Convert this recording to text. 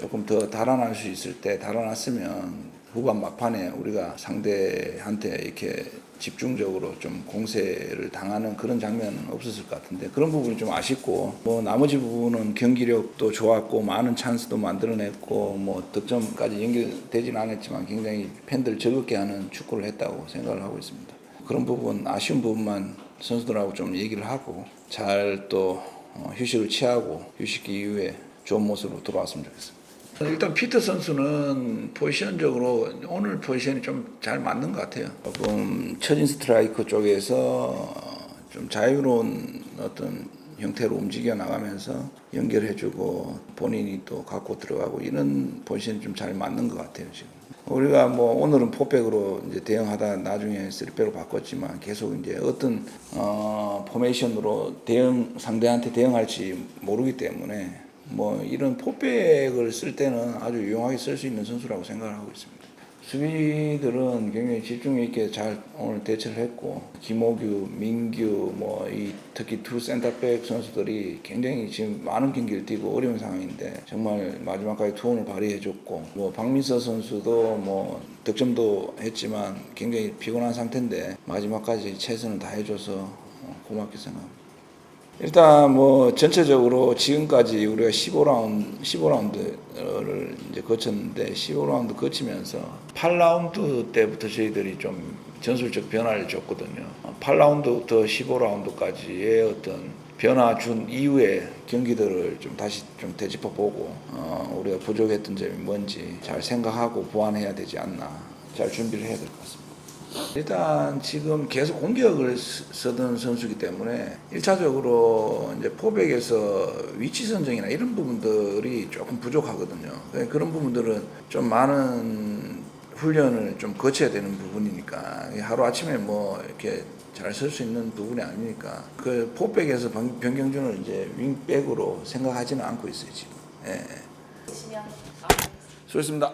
조금 더 달아날 수 있을 때 달아났으면 후반 막판에 우리가 상대한테 이렇게 집중적으로 좀 공세를 당하는 그런 장면은 없었을 것 같은데 그런 부분이 좀 아쉽고 뭐 나머지 부분은 경기력도 좋았고 많은 찬스도 만들어냈고 뭐 득점까지 연결되진 않았지만 굉장히 팬들 즐겁게 하는 축구를 했다고 생각을 하고 있습니다. 그런 부분 아쉬운 부분만 선수들하고 좀 얘기를 하고 잘 또 휴식을 취하고 휴식기 이후에 좋은 모습으로 돌아왔으면 좋겠습니다. 일단 피터 선수는 포지션적으로 오늘 포지션이 좀 잘 맞는 것 같아요. 조금 처진 스트라이커 쪽에서 좀 자유로운 어떤 형태로 움직여 나가면서 연결해주고 본인이 또 갖고 들어가고 이런 포지션이 좀 잘 맞는 것 같아요 지금. 우리가 뭐 오늘은 포백으로 이제 대응하다 나중에 쓰리백으로 바꿨지만 계속 이제 어떤 어 포메이션으로 대응 상대한테 대응할지 모르기 때문에 뭐 이런 포백을 쓸 때는 아주 유용하게 쓸 수 있는 선수라고 생각을 하고 있습니다. 수비들은 굉장히 집중 있게 잘 오늘 대처를 했고 김호규, 민규 뭐 이 특히 투 센터백 선수들이 굉장히 지금 많은 경기를 뛰고 어려운 상황인데 정말 마지막까지 투혼을 발휘해줬고 뭐 박민서 선수도 뭐 득점도 했지만 굉장히 피곤한 상태인데 마지막까지 최선을 다해줘서 어, 고맙게 생각합니다. 일단 뭐 전체적으로 지금까지 우리가 15라운드 15라운드를 이제 거쳤는데 15라운드 거치면서 8라운드 때부터 저희들이 좀 전술적 변화를 줬거든요. 8라운드부터 15라운드까지의 어떤 변화 준 이후에 경기들을 좀 다시 좀 되짚어 보고 어, 우리가 부족했던 점이 뭔지 잘 생각하고 보완해야 되지 않나 잘 준비를 해야 될 것 같습니다. 일단 지금 계속 공격을 쓰- 쓰던 선수기 때문에 1차적으로 이제 포백에서 위치 선정이나 이런 부분들이 조금 부족하거든요. 그러니까 그런 부분들은 좀 많은 훈련을 좀 거쳐야 되는 부분이니까 하루 아침에 뭐 이렇게 잘 쓸 수 있는 부분이 아니니까 그 포백에서 변- 변경준을 이제 윙백으로 생각하지는 않고 있어요 지금. 예. 수고했습니다.